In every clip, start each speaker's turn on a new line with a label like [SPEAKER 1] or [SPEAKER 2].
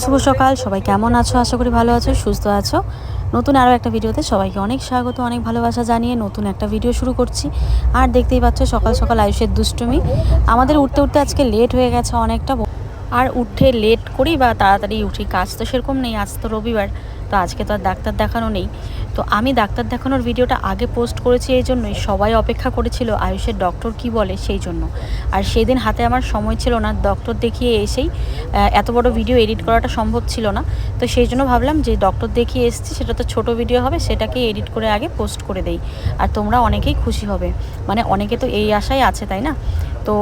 [SPEAKER 1] শুভ সকাল, সবাই কেমন আছো? আশা করি ভালো আছো, সুস্থ আছো। নতুন আরও একটা ভিডিওতে সবাইকে অনেক স্বাগত, অনেক ভালোবাসা জানিয়ে নতুন একটা ভিডিও শুরু করছি। আর দেখতেই পাচ্ছ সকাল সকাল আয়ুষের দুষ্টুমি। আমাদের উঠতে উঠতে আজকে লেট হয়ে গেছে অনেকটা আর উঠে লেট করি বা তাড়াতাড়ি উঠি। কাজ তো সেরকম নেই, আজ তো রবিবার, তো আজকে তো আর ডাক্তার দেখানো নেই। তো আমি ডাক্তার দেখানোর ভিডিওটা আগে পোস্ট করেছি এই জন্যই, সবাই অপেক্ষা করেছিল আয়ুষের ডক্টর কি বলে সেই জন্য। আর সেই দিন হাতে আমার সময় ছিল না ডক্টর দেখিয়ে এসেই এত বড় ভিডিও এডিট করাটা সম্ভব ছিল না। তো সেই জন্য ভাবলাম যে ডক্টর দেখিয়ে এসেছি, সেটা তো ছোট ভিডিও হবে, সেটাকে এডিট করে আগে পোস্ট করে দেই। আর তোমরা অনেকেই খুশি হবে। মানে অনেকে তো এই আশাই আছে, তাই না? তো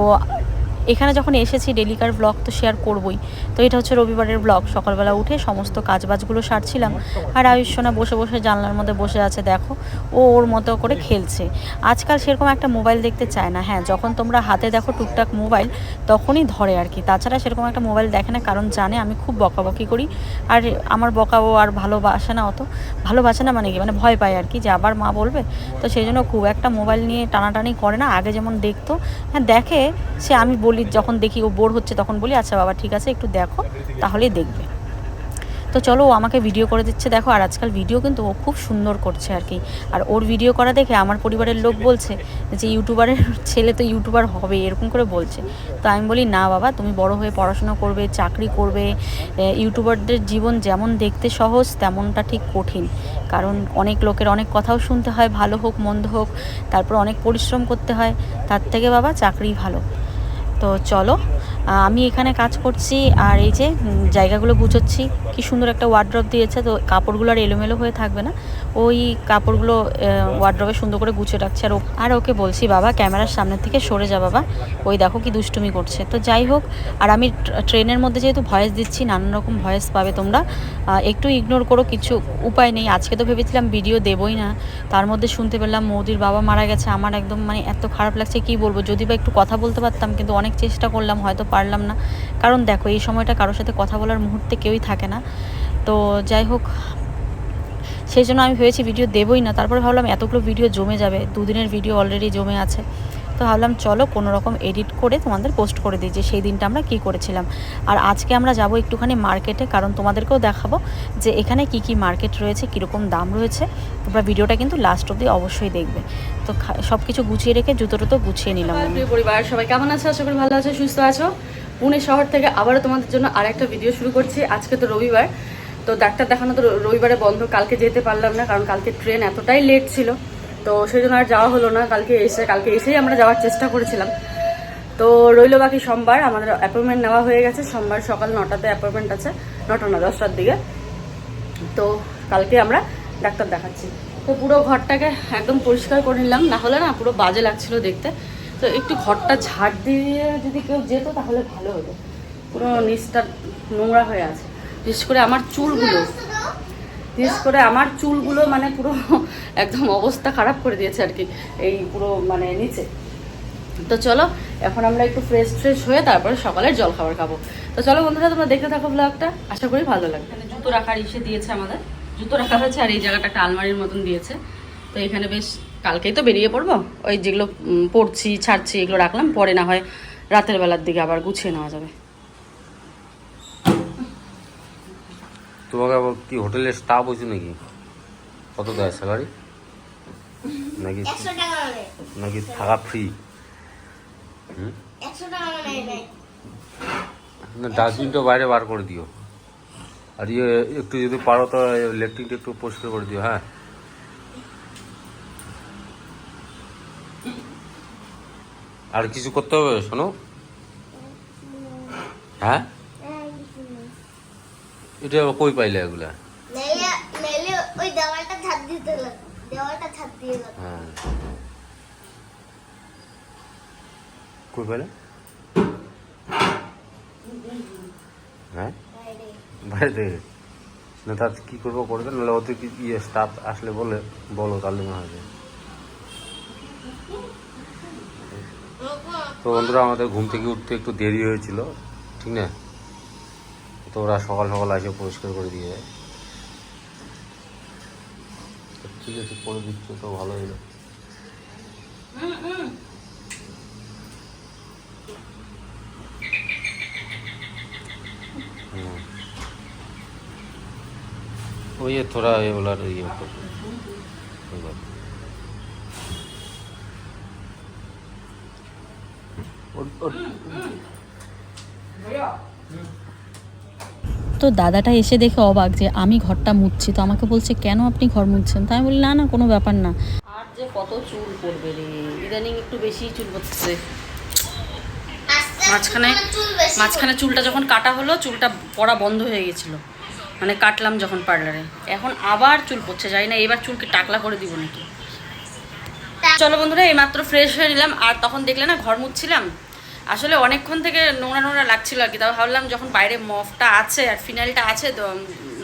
[SPEAKER 1] এখানে যখন এসেছি ডেলিকার ব্লগ তো শেয়ার করবই। তো এটা হচ্ছে রবিবারের ব্লগ সকালবেলা উঠে সমস্ত কাজবাজগুলো সারছিলাম। আর আয়ুষ সোনা বসে বসে জানলার মধ্যে বসে আছে, দেখো। ও ওর মতো করে খেলছে। আজকাল সেরকম একটা মোবাইল দেখতে চায় না। হ্যাঁ যখন তোমরা হাতে দেখো টুকটাক মোবাইল তখনই ধরে আর কি। তাছাড়া সেরকম একটা মোবাইল দেখে না, কারণ জানে আমি খুব বকাবকি করি। আর আমার বকা ও আর ভালোবাসে না অত। ভালোবাসে না মানে কি? মানে ভয় পায় আর কি যে আবার মা বলবে। তো সেই জন্য খুব একটা মোবাইল নিয়ে টানাটানি করে না। আগে যেমন দেখতো হ্যাঁ দেখে সে আমি বলি যখন দেখি ও বোর হচ্ছে তখন বলি আচ্ছা বাবা, ঠিক আছে, একটু দেখো, তাহলেই দেখবে। তো চলো, ও আমাকে ভিডিও করে দিচ্ছে, দেখো, আর আজকাল ভিডিও কিন্তু ও খুব সুন্দর করছে আর কি। আর ওর ভিডিও করা দেখে আমার পরিবারের লোক বলছে যে, ইউটিউবারের ছেলে তো ইউটিউবার হবে, এরকম করে বলছে। তো আমি বলি, না বাবা, তুমি বড় হয়ে পড়াশোনা করবে, চাকরি করবে ইউটিউবারদের জীবন যেমন দেখতে সহজ, তেমনটা ঠিক কঠিন। কারণ অনেক লোকের অনেক কথাও শুনতে হয়, ভালো হোক, মন্দ হোক, তারপর অনেক পরিশ্রম করতে হয়, তার থেকে বাবা চাকরি ভালো। তো চলো আমি এখানে কাজ করছি আর এই যে জায়গাগুলো গুছোচ্ছি। কি সুন্দর একটা ওয়ার্ড্রপ দিয়েছে, তো কাপড়গুলো আর এলোমেলো হয়ে থাকবে না। ওই কাপড়গুলো ওয়ার্ড্রপে সুন্দর করে গুছিয়ে রাখছে। আর আর ওকে বলছি, বাবা, ক্যামেরার সামনে থেকে সরে যা বাবা। ওই দেখো কি দুষ্টুমি করছে। তো যাই হোক, আর আমি ট্রেনের মধ্যে যেহেতু ভয়েস দিচ্ছি, নানান রকম ভয়েস পাবে তোমরা। একটু ইগনোর করো, কিছু উপায় নেই। আজকে তো ভেবেছিলাম ভিডিও দেবই না। তার মধ্যে শুনতে পেলাম মোদির বাবা মারা গেছে। আমার একদম মানে এত খারাপ লাগছে, কি বলব? যদি বা একটু কথা বলতে পারতাম, কিন্তু অনেক চেষ্টা করলাম, হয়তো পারলাম না। কারণ দেখো, এই সময়টা কারোর সাথে কথা বলার মুহূর্তে কেউই থাকে না। তো যাই হোক, সেই জন্য আমি ভেবেছি ভিডিও দেবই না। তারপরে ভাবলাম এতগুলো ভিডিও জমে যাবে। দুদিনের ভিডিও অলরেডি জমে আছে। তো ভাবলাম, চলো কোনো রকম এডিট করে তোমাদের পোস্ট করে দিই যে সেই দিনটা আমরা কী করেছিলাম। আর আজকে আমরা যাব একটুখানি মার্কেটে কারণ তোমাদেরকেও দেখাবো যে এখানে কি কি মার্কেট রয়েছে, কীরকম দাম রয়েছে। তোমরা ভিডিওটা কিন্তু লাস্ট অবধি অবশ্যই দেখবে। তো সব কিছু গুছিয়ে রেখে জুতো টুতো গুছিয়ে নিলাম
[SPEAKER 2] পরিবার, সবাই কেমন আছো? আশা করি ভালো আছো, সুস্থ আছো। পুনে শহর থেকে আবারও তোমাদের জন্য আর একটা ভিডিও শুরু করছি। আজকে তো রবিবার। তো ডাক্তার দেখানো তো রবিবারে বন্ধ, কালকে যেতে পারলাম না, কারণ কালকে ট্রেন এতটাই লেট ছিল। তো সেই জন্য আর যাওয়া হলো না, কালকে এসে, কালকে এসেই আমরা যাওয়ার চেষ্টা করেছিলাম। তো রইল বাকি সোমবার, আমাদের অ্যাপয়েন্টমেন্ট নেওয়া হয়ে গেছে, সোমবার সকাল নটাতে অ্যাপয়েন্টমেন্ট আছে, নটা না দশটার দিকে। তো কালকে আমরা ডাক্তার দেখাচ্ছি। তো পুরো ঘরটাকে একদম পরিষ্কার করে নিলাম, না হলে না পুরো বাজে লাগছিল দেখতে। তো একটু ঘরটা ঝাড় দিয়ে যদি কেউ যেত তাহলে ভালো হতো। পুরো নিচটা নোংরা হয়ে আছে। বিশেষ করে আমার চুলগুলো। বিশেষ করে আমার চুলগুলো মানে পুরো একদম অবস্থা খারাপ করে দিয়েছে আর কি, এই পুরো মানে নিচে। তো চলো, এখন আমরা একটু ফ্রেশ ফ্রেশ হয়ে তারপরে সকালের জল খাবার খাব। তো চলো বন্ধুরা, তোমরা দেখতে থাকো ব্লগটা আশা করি ভালো লাগবে। জুতো রাখার ইসে দিয়েছে আমাদের। জুতো রাখা হয়েছে আর এই জায়গাটা একটা আলমারির মতন দিয়েছে। তো এখানে বেশ কালকেই তো বেরিয়ে পড়ব। ওই যেগুলো পড়ছি ছাড়ছি, এগুলো রাখলাম। পরে না হয় রাতের বেলার দিকে আবার গুছিয়ে নেওয়া যাবে।
[SPEAKER 3] তোমাকে আবার কি হোটেলের স্টাফ হয়েছে নাকি? কত দেয় স্যালারি নাকি নাকি থাকা ফ্রি না ডাস্টবিনটা বাইরে বার করে দিও। আর ইয়ে একটু যদি পারো তো লেট্রিনটা একটু পরিষ্কার করে দিও হ্যাঁ? আর কিছু করতে হবে শোনো? হ্যাঁ? এটা কই পাইলে এগুলা?
[SPEAKER 4] নাইলে নাইলে ওই দেওয়ালটা ছাদ দিতে হলো দেওয়ালটা ছাদ দিয়ে গেল
[SPEAKER 3] হ্যাঁ। কই পাইলে? হ্যাঁ?
[SPEAKER 4] বাইরে।
[SPEAKER 3] বাইরে। থেকে না তার কি করব করবে? নাহলে ওদের কি ইয়ে স্টাফ আসলে বলে বলো তাহলে মনে হবে তো বন্ধুরা আমাদের ঘুম থেকে উঠতে একটু দেরি হয়েছিল ঠিক না? তো ওরা সকাল সকাল এসে পরিষ্কার করে দিয়ে যায় ঠিক আছে করে দিচ্ছ তো ভালো হলো হুম। वो ये थोड़ा ये वाला ये ऊपर कोई बात नहीं। और- और-
[SPEAKER 1] তো দাদাটা এসে দেখে অবাক যে আমি ঘরটা মুছছি, তো আমাকে বলছে, কেন আপনি ঘর মুছছেন? তাই আমি বলি, না না, কোনো ব্যাপার না।
[SPEAKER 2] আর যে কত চুল পড়বে রে? ইদানিং একটু বেশি চুল
[SPEAKER 4] আস্তে
[SPEAKER 2] মাঝখানে মাঝখানে চুলটা যখন কাটা হলো, চুলটা পড়া বন্ধ হয়ে গেছিল। মানে কাটলাম যখন পার্লারে। এখন আবার চুল পড়ছে যাই না, এবার চুলকে টাকলা করে দিব নাকি। চলো বন্ধুরা, এইমাত্র ফ্রেশ হয়ে নিলাম। আর তখন দেখলে না, ঘর মুছছিলাম? আসলে অনেকক্ষণ থেকে নোংরা নোংরা লাগছিল আর কি। তাও ভাবলাম যখন বাইরে মফটা আছে আর ফিনাইলটা আছে তো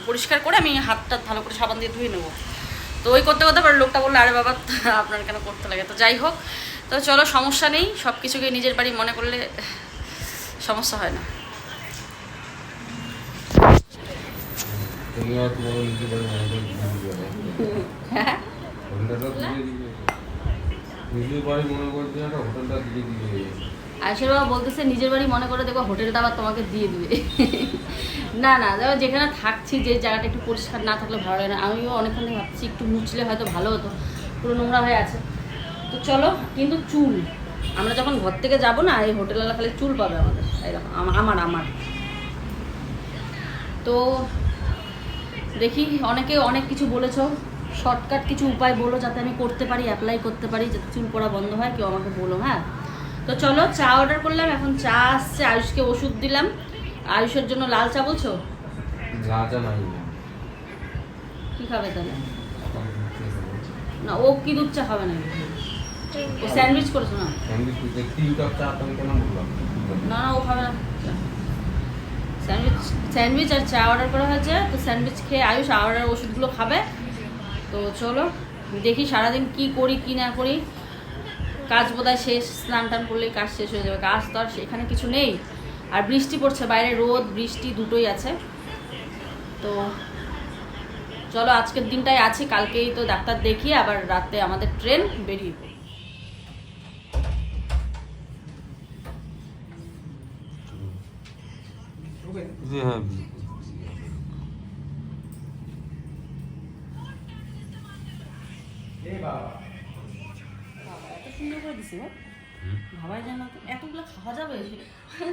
[SPEAKER 2] পরিষ্কার করে আমি হাতটা ভালো করে সাবান দিয়ে ধুয়ে নেব। তো ওই করতে করতে আবার লোকটা বলল আরে বাবা আপনার কেন করতে লাগে? তো যাই হোক তো চলো সমস্যা নেই সব কিছুকে নিজের বাড়ি মনে করলে সমস্যা হয় না।
[SPEAKER 3] না। হোটেলটা দিয়ে দিয়ে
[SPEAKER 2] আয়সের বাবা বলতেছে, নিজের বাড়ি মনে করে দেখো হোটেলটা আবার তোমাকে দিয়ে দিবে। না না দেখো যেখানে থাকছি, যে জায়গাটা একটু পরিষ্কার না থাকলে ভালো লাগে না। আমিও অনেকক্ষণ থেকে ভাবছি, একটু মুছলে হয়তো ভালো হতো। পুরো নোংরা হয়ে আছে। তো চলো, কিন্তু চুল। আমরা যখন ঘর থেকে যাব না, এই হোটেলওয়ালা খালি চুল পাবে আমাদের। এরকম আমার আমার। তো দেখি, অনেকে অনেক কিছু বলেছ। শর্টকাট কিছু উপায় বলো যাতে আমি করতে পারি অ্যাপ্লাই করতে পারি, যাতে চুল পড়া বন্ধ হয়, কেউ আমাকে বলো হ্যাঁ? তো চলো চা অর্ডার করলাম এখন চা আসছে আয়ুষকে ওষুধ দিলাম। আয়ুষের জন্য লাল চা বলছো?
[SPEAKER 3] রাজা নাই।
[SPEAKER 2] কি খাবে তাহলে? না ও কি দুধ চা খাবে না? ও স্যান্ডউইচ করেছ না?
[SPEAKER 3] তিন কাপ চা তুমি কেন বললাম?
[SPEAKER 2] না না ও খাবে না। স্যান্ডউইচ স্যান্ডউইচ আর চা অর্ডার করা হয়েছে তো স্যান্ডউইচ খেয়ে আয়ুষ আর ওষুধগুলো খাবে। তো চলো দেখি সারাদিন কি করি কি না করি। কাজ বোধহয় শেষ স্নান টান করলেই কাজ শেষ হয়ে যাবে। কাজ তো আর সেখানে কিছু নেই। আর বৃষ্টি পড়ছে বাইরে রোদ বৃষ্টি দুটোই আছে। তো চলো আজকের দিনটাই আছি কালকেই তো ডাক্তার দেখিয়ে আবার রাতে আমাদের ট্রেন বেরিয়ে।
[SPEAKER 3] হ্যাঁ।
[SPEAKER 2] এত সুন্দর করে দিছে গো। ভাবাই যায় না তো। এতগুলো খাওয়া যাবে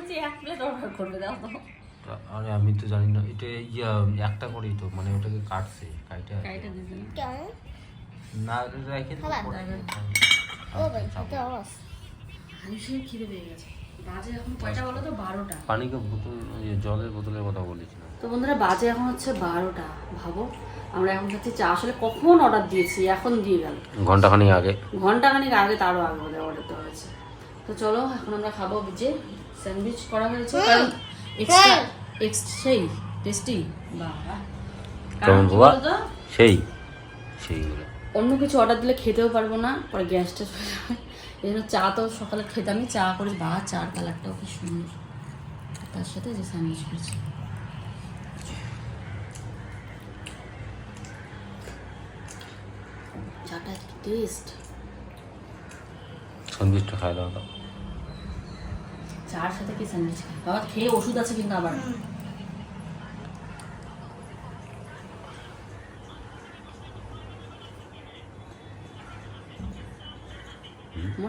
[SPEAKER 2] যে এক প্লেট অর্ডার করবে দাও তো।
[SPEAKER 3] আরে আমি তো জানি না এটা ইয়া একটা করেই তো মানে ওটাকে কাটছে কাইটা
[SPEAKER 2] কাইটা দিতে না
[SPEAKER 4] কেমন?
[SPEAKER 3] না রেখে
[SPEAKER 4] খাবার? ও ভাই তো আস
[SPEAKER 2] আমি সে খিদে পেয়ে গেছে। বাজে এখন কয়টা বলো তো? বারোটা।
[SPEAKER 3] পানিকে বোতল জলের বোতলের কথা বলেছিলাম।
[SPEAKER 2] তো বন্ধুরা বাজে এখন হচ্ছে বারোটা ভাবো। আমরা এখন খাচ্ছি চা আসলে কখন অর্ডার দিয়েছি? এখন দিয়ে গেল।
[SPEAKER 3] ঘন্টাখানিক আগে।
[SPEAKER 2] ঘন্টাখানিক আগে তারও আগে বোধহয় অর্ডার দেওয়া হয়েছে। তো চলো এখন আমরা খাব যে স্যান্ডউইচ করা হয়েছে। কারণ এক্সট্রা এক্সট্রা সেই টেস্টি বাবা।
[SPEAKER 3] কেমন
[SPEAKER 2] কারণ?
[SPEAKER 3] সেই। সেইগুলো
[SPEAKER 2] অন্য কিছু অর্ডার দিলে খেতেও পারব না পরে গ্যাসটা চলে যাবে। এই জন্য চা তো সকালে খেতে আমি চা করি বা চার কালারটাও কি সুন্দর। তার সাথে যে স্যান্ডউইচ করেছি। চাটা কি টেস্ট?
[SPEAKER 3] সন্দেশটা খাই দাও
[SPEAKER 2] চার সাথে কি স্যান্ডউইচ খাই? বাবা খেয়ে ওষুধ আছে কিন্তু আবার।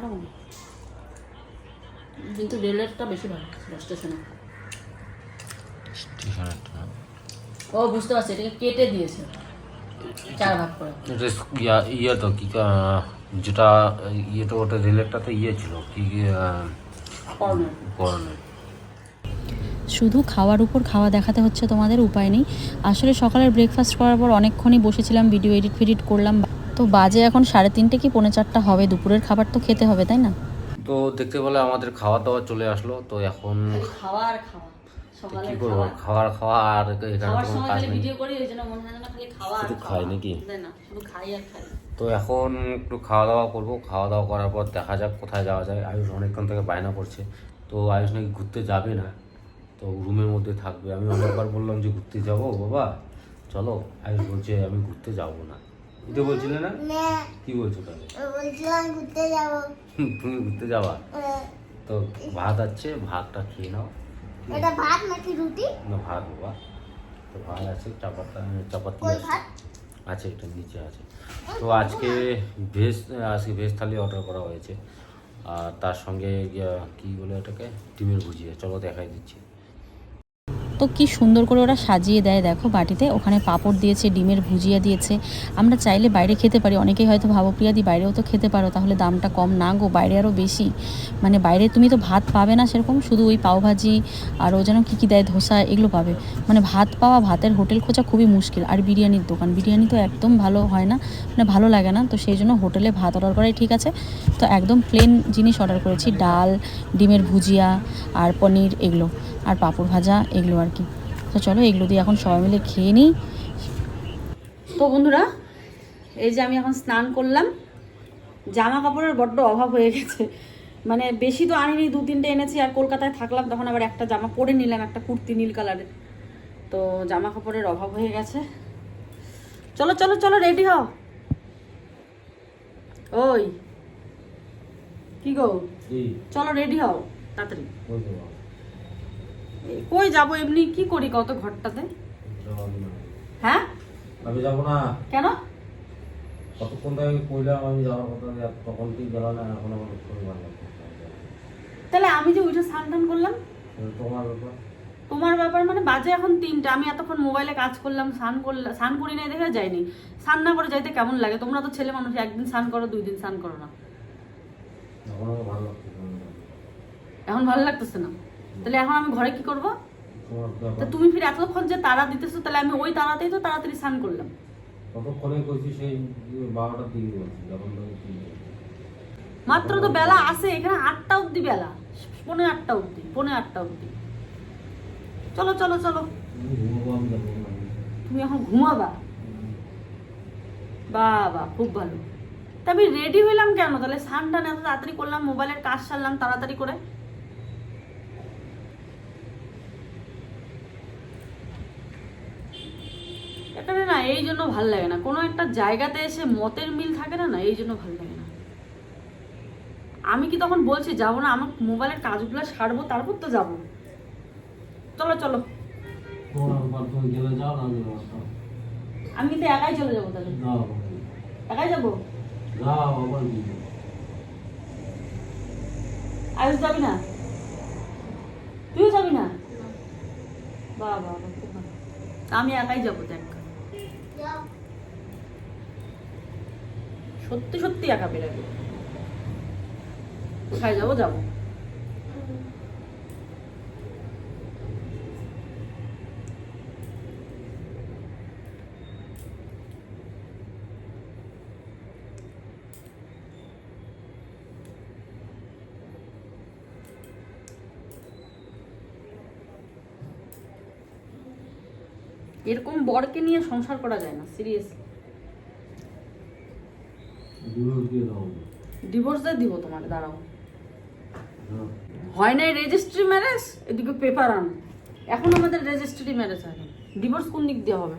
[SPEAKER 2] মোটামুটি কিন্তু রেলেরটা বেশি ভালো স্টেশনে ও বুঝতে পারছি এটাকে কেটে দিয়েছে। চার ভাগ করে।
[SPEAKER 3] ইয়া ইয়ে তো কি কা- যেটা ইয়েটা ওটা রিলেটটা তো ইয়ে ছিল কি করণের
[SPEAKER 1] শুধু খাওয়ার উপর খাওয়া দেখাতে হচ্ছে তোমাদের উপায় নেই। আসলে সকালের ব্রেকফাস্ট করার পর অনেকক্ষণই বসেছিলাম ভিডিও এডিট ফেডিট করলাম তো বাজে এখন সাড়ে তিনটে কি পৌনে চারটা হবে? দুপুরের খাবার তো খেতে হবে তাই না?
[SPEAKER 3] তো দেখতে পেলে আমাদের খাওয়া দাওয়া চলে আসলো তো এখন
[SPEAKER 2] খাওয়া আর খাওয়া
[SPEAKER 3] কি করব? খাওয়ার খাওয়া আর এখানে কোনো কাজ নেই।
[SPEAKER 2] ভিডিও করি ওই জন্য যেন খালি খাওয়া। আর
[SPEAKER 3] শুধু খাই নাকি? তো এখন একটু খাওয়া দাওয়া করব। খাওয়া দাওয়া করার পর দেখা যাক কোথায় যাওয়া যায়। আয়ুষ অনেকক্ষণ থেকে বায়না করছে। তো আয়ুষ নাকি ঘুরতে যাবে না। তো রুমের মধ্যে থাকবে। আমি অনেকবার বললাম যে ঘুরতে যাব বাবা। চলো আয়ুষ বলছে আমি ঘুরতে যাব না। এটা বলছিলে না? কি বলছো তাহলে?
[SPEAKER 4] বলছিলাম ঘুরতে যাব।
[SPEAKER 3] তুমি ঘুরতে যাবা? তো ভাত আছে ভাতটা খেয়ে নাও।
[SPEAKER 4] এটা ভাত নাকি রুটি?
[SPEAKER 3] না ভাত বাবা। তো ভাত আছে চাপাতা চাপাতি আছে। একটা নিচে আছে। তো আজকে ভেজ আজকে ভেজ থালি অর্ডার করা হয়েছে। আর তার সঙ্গে কি বলে এটাকে ডিমের ভুজিয়া। চলো দেখাই দিচ্ছি।
[SPEAKER 1] তো কি সুন্দর করে ওরা সাজিয়ে দেয়। দেখো বাটিতে ওখানে পাঁপড় দিয়েছে, ডিমের ভুজিয়া দিয়েছে। আমরা চাইলে বাইরে খেতে পারি। অনেকেই হয়তো ভাবো প্রিয়াদি বাইরেও তো খেতে পারো, তাহলে দামটা কম। না গো, বাইরে আরও বেশি। মানে বাইরে তুমি তো ভাত পাবে না সেরকম, শুধু ওই পাওভাজি আর ও যেন কী কী দেয়, ধোসা এগুলো পাবে। মানে ভাত পাওয়া ভাতের হোটেল খোঁজা খুবই মুশকিল। আর বিরিয়ানির দোকান, বিরিয়ানি তো একদম ভালো হয় না মানে ভালো লাগে না। তো সেই জন্য হোটেলে ভাত অর্ডার করাই ঠিক আছে। তো একদম প্লেন জিনিস অর্ডার করেছি, ডাল, ডিমের ভুজিয়া আর পনির এগুলো। আর পাঁপড় ভাজা এগুলো আর কি। তো চলো এগুলো দিয়ে এখন সবাই মিলে খেয়ে নিই।
[SPEAKER 2] তো বন্ধুরা এই যে আমি এখন স্নান করলাম জামা কাপড়ের বড্ড অভাব হয়ে গেছে। মানে বেশি তো আনিনি দু তিনটে এনেছি আর কলকাতায় থাকলাম তখন আবার একটা জামা পরে নিলাম একটা কুর্তি নীল কালারের। তো জামা কাপড়ের অভাব হয়ে গেছে। চলো চলো চলো রেডি হও। ওই কি গো? চলো রেডি হও তাড়াতাড়ি। কই যাব এমনি? কি করি কত ঘরটাতে? হ্যাঁ?
[SPEAKER 3] আমি যাব না।
[SPEAKER 2] কেন?
[SPEAKER 3] কতক্ষণ থেকে কইলাম আমি যাওয়ার কথা তখন তুই গেল না এখন আমার শরীর ভালো
[SPEAKER 2] তাহলে আমি যে ওইটা স্নান টান করলাম?
[SPEAKER 3] তোমার ব্যাপার?
[SPEAKER 2] তোমার ব্যাপার মানে বাজে এখন তিনটা আমি এতক্ষণ মোবাইলে কাজ করলাম স্নান করলাম স্নান করি নাই দেখে যাইনি। স্নান না করে যাইতে কেমন লাগে? তোমরা তো ছেলে মানুষ একদিন স্নান করো দুই দিন স্নান করো না।
[SPEAKER 3] না।
[SPEAKER 2] এখন ভালো লাগতেছে না? তাহলে এখন আমি ঘরে কি করব? তা তুমি ফির এতক্ষণ যে তারা দিতেছো তাহলে আমি ওই তারাতেই তো তাড়াতাড়ি স্নান করলাম।
[SPEAKER 3] কতক্ষণে কইছি সেই বারোটার দিকে বলছি যখন
[SPEAKER 2] মাত্র তো বেলা আছে এখানে আটটা অবধি বেলা। পৌনে আটটা অবধি পৌনে আটটা অবধি। চলো চলো চলো। তুমি এখন ঘুমাবা? বাবা খুব ভালো। তা আমি রেডি হইলাম কেন? তাহলে স্নান টান এত তাড়াতাড়ি করলাম মোবাইলের কাজ সারলাম তাড়াতাড়ি করে এখানে না এই জন্য ভালো লাগে না। কোনো একটা জায়গাতে এসে মতের মিল থাকে না না, এই জন্য ভালো লাগে না। আমি কি তখন বলছি, যাব না, আমার মোবাইলের কাজগুলো সারবো, তারপর তো যাব। চলো চলো।
[SPEAKER 3] না আমি।
[SPEAKER 2] কিন্তু একাই চলে যাব তাহলে। একাই যাব? আয়ুষ যাবি না? তুইও যাবি না? ভালো। আমি একাই যাব
[SPEAKER 4] যাও
[SPEAKER 2] সত্যি সত্যি একা বেরাবে কোথায় যাব যাব। এরকম বরকে নিয়ে সংসার করা যায় না সিরিয়াসলি ডিভোর্স দিয়ে দিব তোমার দাঁড়াও।
[SPEAKER 3] হ্যাঁ।
[SPEAKER 2] হয় নাই রেজিস্ট্রি ম্যারেজ এদিকে পেপার আন। এখন আমাদের রেজিস্ট্রি ম্যারেজ আছে ডিভোর্স কোন দিক দিয়ে হবে?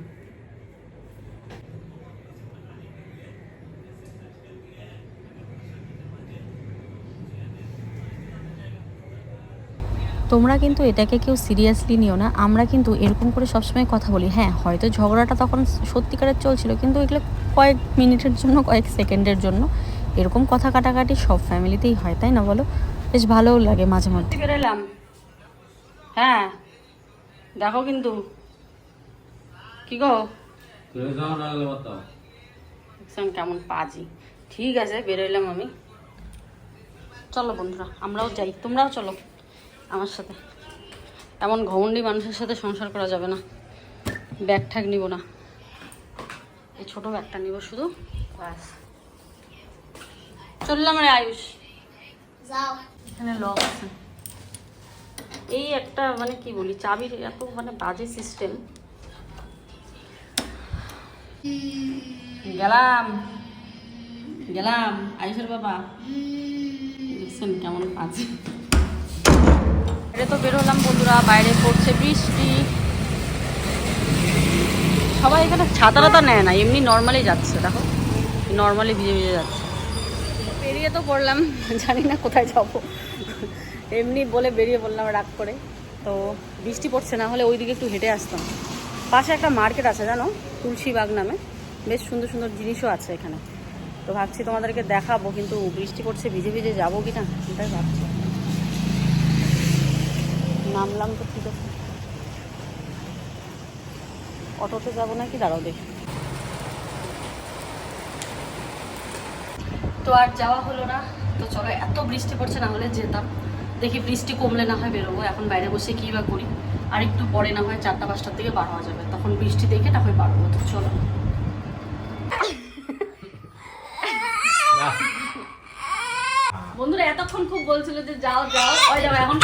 [SPEAKER 1] তোমরা কিন্তু এটাকে কেউ সিরিয়াসলি নিও না। আমরা কিন্তু এরকম করে সবসময় কথা বলি। হ্যাঁ হয়তো ঝগড়াটা তখন সত্যিকারের চলছিল, কিন্তু এগুলো কয়েক মিনিটের জন্য, কয়েক সেকেন্ডের জন্য এরকম কথা কাটাকাটি সব ফ্যামিলিতেই হয়, তাই না বলো? বেশ ভালোও লাগে মাঝে মধ্যে।
[SPEAKER 2] হ্যাঁ দেখো কিন্তু। কি গো? কেমন পাজি। ঠিক আছে, বেরোইলাম আমি। চলো বন্ধুরা, আমরাও যাই। তোমরাও চলো। আমার সাথে। এমন ঘমন্ডি মানুষের সাথে সংসার করা যাবে না। ব্যাগ ঠ্যাগ নিব না। এই ছোট ব্যাগটা নিব শুধু। ব্যাস। চললাম রে আয়ুষ।
[SPEAKER 4] যাও।
[SPEAKER 2] এখানে লক আছে। এই একটা মানে কি বলি চাবির এত মানে বাজে সিস্টেম গেলাম। গেলাম। আয়ুষের বাবা। দেখছেন কেমন বাজে। বাইরে তো বেরোলাম বন্ধুরা, বাইরে পড়ছে বৃষ্টি। সবাই এখানে ছাতা টাতা নেয় না, এমনি নর্মালি যাচ্ছে, দেখো। নর্মালি ভিজে ভিজে যাচ্ছে। বেরিয়ে তো পড়লাম, জানি না কোথায় যাব। এমনি বলে বেরিয়ে পড়লাম রাগ করে। তো বৃষ্টি পড়ছে, না হলে ওইদিকে একটু হেঁটে আসতাম। পাশে একটা মার্কেট আছে, জানো? তুলসীবাগ নামে। বেশ সুন্দর সুন্দর জিনিসও আছে এখানে। তো ভাবছি তোমাদেরকে দেখাবো, কিন্তু বৃষ্টি পড়ছে, ভিজে ভিজে যাব কি না সেটাই ভাবছি। নামলাম তো ঠিক আছে। অটোতে যাব নাকি? দাঁড়াও দেখি। তো আর যাওয়া হলো না। তো চলো এত বৃষ্টি পড়ছে না হলে যেতাম। দেখি বৃষ্টি কমলে না হয় বেরোবো এখন বাইরে বসে কী বা করি। আর একটু পরে না হয় চারটা পাঁচটার দিকে বার হওয়া যাবে। তখন বৃষ্টি দেখে তারপরে বার হব। তো চলো। বন্ধুরা এতক্ষণ খুব বলছিল যে যাও যাও ওই যাও এখন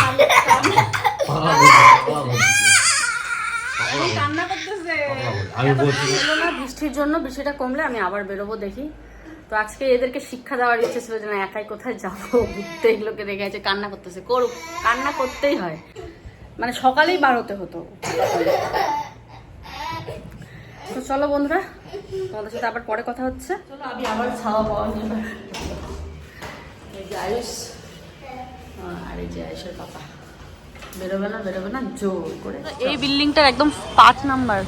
[SPEAKER 3] আমি
[SPEAKER 2] বৃষ্টির জন্য বৃষ্টিটা কমলে আমি আবার বেরোবো দেখি। তো আজকে এদেরকে শিক্ষা দেওয়ার ইচ্ছে ছিল যে না একাই কোথায় যাব ঘুরতে এগুলোকে দেখে আছে কান্না করতেছে। করুক কান্না করতেই হয়। মানে সকালেই বার হতে হতো। তো চলো বন্ধুরা তোমাদের সাথে আবার পরে কথা হচ্ছে। চলো আমি আবার ছাওয়া পাওয়া যাবে এই যে আয়ুষ। আর এই যে আয়ুষের পাপা। বেরোবে না বেরোবে না জোর করে। এই বিল্ডিংটার একদম পাঁচ নাম্বার।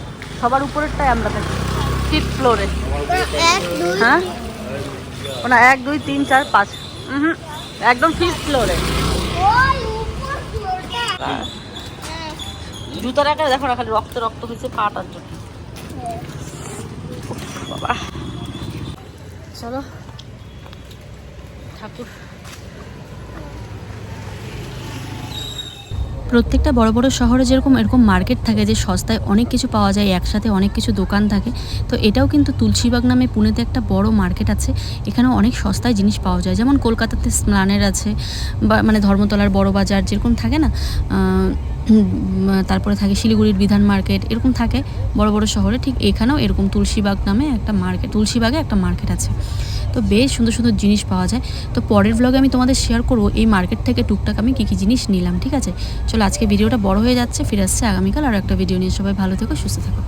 [SPEAKER 2] সবার উপরেরটাই আমরা থাকি। ফিফথ ফ্লোরে হ্যাঁ? না এক দুই তিন চার পাঁচ। হুম একদম ফিফথ ফ্লোরে
[SPEAKER 4] ওই উপর
[SPEAKER 2] জুতো রাখা দেখো না খালি রক্ত রক্ত হয়েছে পাটার জন্য বাবা। চলো। ঠাকুর।
[SPEAKER 1] প্রত্যেকটা বড় বড় শহরে যেরকম এরকম মার্কেট থাকে যে সস্তায় অনেক কিছু পাওয়া যায়, একসাথে অনেক কিছু দোকান থাকে, তো এটাও কিন্তু তুলসীবাগ নামে পুনেতে একটা বড় মার্কেট আছে। এখানেও অনেক সস্তায় জিনিস পাওয়া যায়, যেমন কলকাতাতে স্নানের আছে, বা মানে ধর্মতলার বড় বাজার যেরকম থাকে না তারপরে থাকে শিলিগুড়ির বিধান মার্কেট, এরকম থাকে বড় বড় শহরে। ঠিক এখানেও এরকম তুলসীবাগ নামে একটা মার্কেট তুলসীবাগে একটা মার্কেট আছে। তো বেশ সুন্দর সুন্দর জিনিস পাওয়া যায়। তো পরের ব্লগে আমি তোমাদের শেয়ার করব এই মার্কেট থেকে টুকটাক আমি কী কী জিনিস নিলাম, ঠিক আছে? চলো আজকে ভিডিওটা বড় হয়ে যাচ্ছে, ফিরে আসছে আগামীকাল আর একটা ভিডিও নিয়ে। সবাই ভালো থেকো, সুস্থ থাকো।